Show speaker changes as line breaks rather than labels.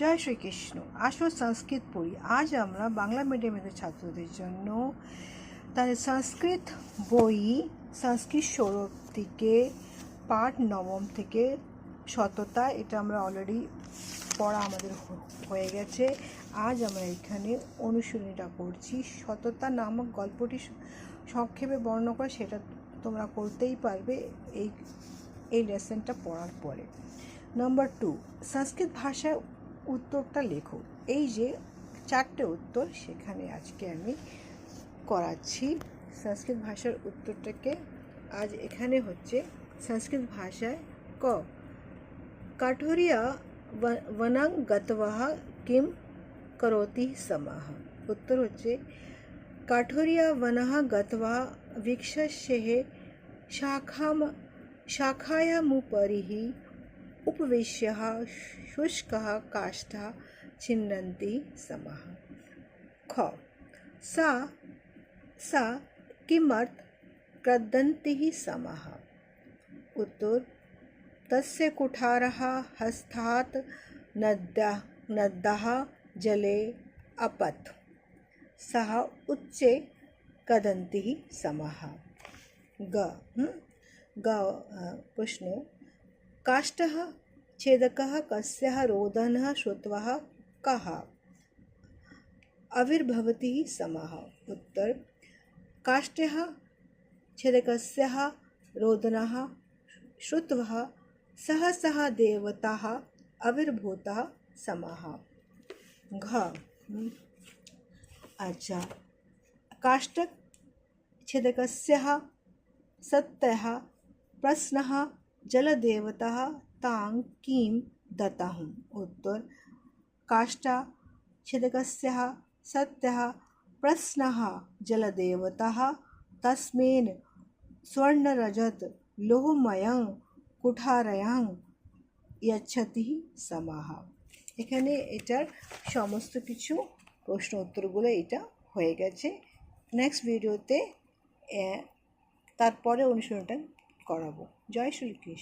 জয় শ্রীকৃষ্ণ আসো সংস্কৃত পড়ি আজ আমরা বাংলা মিডিয়ামের ছাত্রদের জন্য তাদের সংস্কৃত বই সংস্কৃত সৌরভ থেকে পাঠ নবম থেকে শততা এটা আমরা অলরেডি পড়া আমাদের হয়ে গেছে আজ আমরা এখানে অনুশীলনীটা করছি শততা নামক গল্পটি সংক্ষেপে বর্ণনা করা সেটা তোমরা করতেই পারবে এই এই লেসেনটা পড়ার পরে নম্বর টু সংস্কৃত ভাষায় उत्तरটা লেখো এই যে চারটি উত্তর সেখানে আজকে আমি করাচ্ছি সংস্কৃত ভাষার উত্তরটাকে আজ এখানে হচ্ছে সংস্কৃত ভাষায় ক 카ঠোরিয়া वनं गतवा किं करोति समाह उत्तर হচ্ছে 카ঠোরিয়া वनं गतवा 윅্ষష్యେ শাखाम शाखायामुपरिहि उपवेश्य शुष्क काष्ठा छिन्नती सम ख सा सा किमर्थ क्रदंती समा उत्तर तस्य कुठारः हस्तात् नद्या नद्यः जले अपत् सः उच्चे कदन्तिः समः ग ग प्रश्नो काष्ठः छेदकः कस्याः रोदनः श्रुत्वः कः आविर्भवति समः उत्तर काष्ट्यः छेदकस्याः रोदनः श्रुत्वः सह देवताः आविर्भूतः समः घ अच्छा काष्ट छेदक सत्य प्रश्न जलदेवता তাং কিম दत्ता উত্তর কাষ্টা काष्ठा সত্য প্রশ্ন प्रश्नः जलदेवतः স্বর্ণরজত লোহময়ং কুঠারয়ং ইয়াচ্ছাতি সমাহ এখানে এটার সমস্ত কিছু প্রশ্ন উত্তরগুলো এটা হয়ে গেছে নেক্সট ভিডিওতে তারপরে অনুশীলনটা করাবো জয় কৃষ্ণ